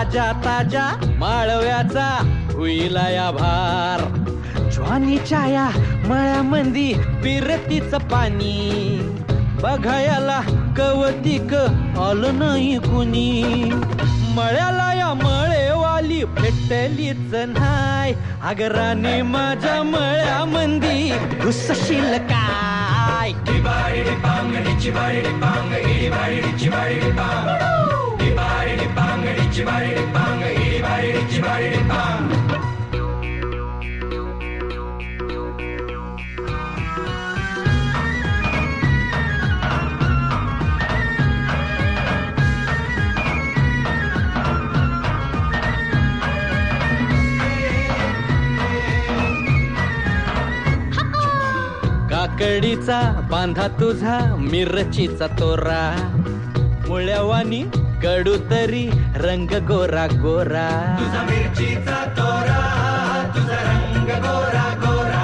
ताजा ताजा माळव्याचा हुईला या भार. ज्वानीच्या या मळ्यामंदी पिरतीच पाणी. बघायला कवतिक आलं नाही कुणी. मळ्याला या मळेवाली भेटलीच नाही. अगराने माझ्या मळ्यामंदी घुसशील काय? काकडीचा बांधा तुझा मिरचीचा तोरा. मुळ्यावानी कडू तरी रंग गोरा गोरा. तुझा मिरचीचा तोरा तुझा रंग गोरा गोरा.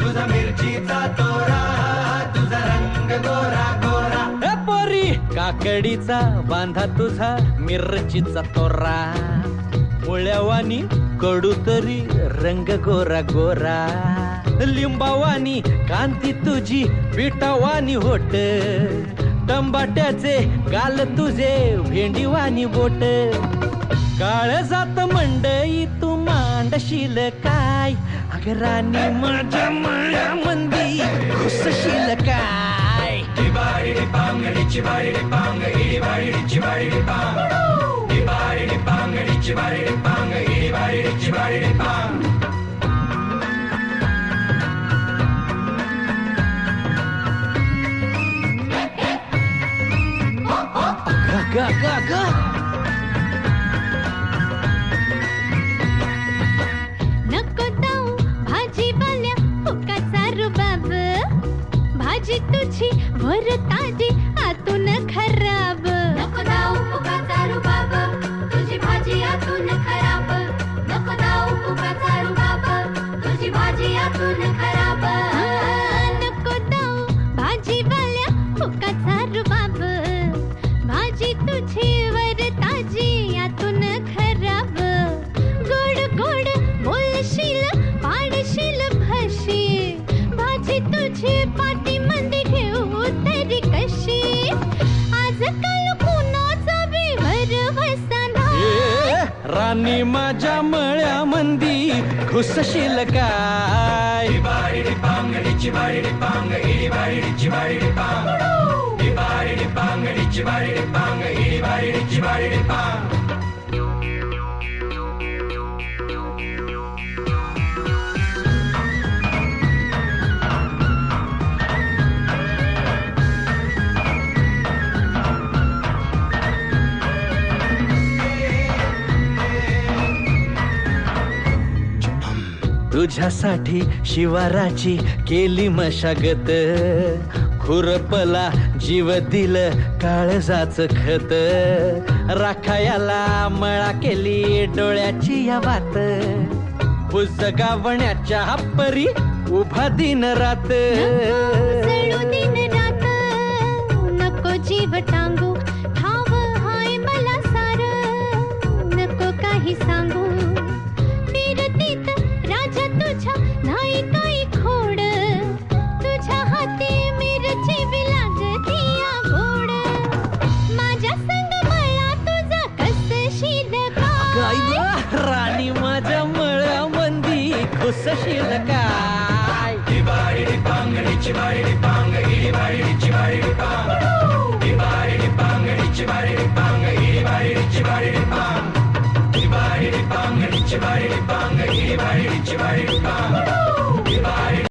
तुझा मिरचीचा तोरा तुझा रंग गोरा गोरा. ए पोरी काकडीचा बांधा तुझा मिरचीचा तोरा. मुळ्यावानी कडू तरी रंग गोरा गोरा. लिंबावानी कांती तुझी पिठावानी होट. टंबाट्याचे गाल तुझे भेंडीवानी बोट. काळ जात मंडई तू मांडशील काय? अगराणी माझ्या मळ्यामंदी घुसशील काय? ग ग ग नको जाऊ भाजीवाल्या फुकाचा रुबाब. भाजी तुझी वर ताजी आतून खराब. तुझी मंदी घेऊ तरी कशी? आजकाल कुणाचा बी भरवसा नाही ए, राणी माझ्या मळ्यामंदी घुसशील काय? डिबाडी तुझ्यासाठी शिवाराची केली मशागत. खुरपला जीव दिल काळजाच खत. राखायाला मळा केली डोळ्याची या बात गावण्याच्या परी उभा दिन रात. दिन रात. नको जीव टांगू मळ्यामंदी खुसशील काय डिबाडी पांग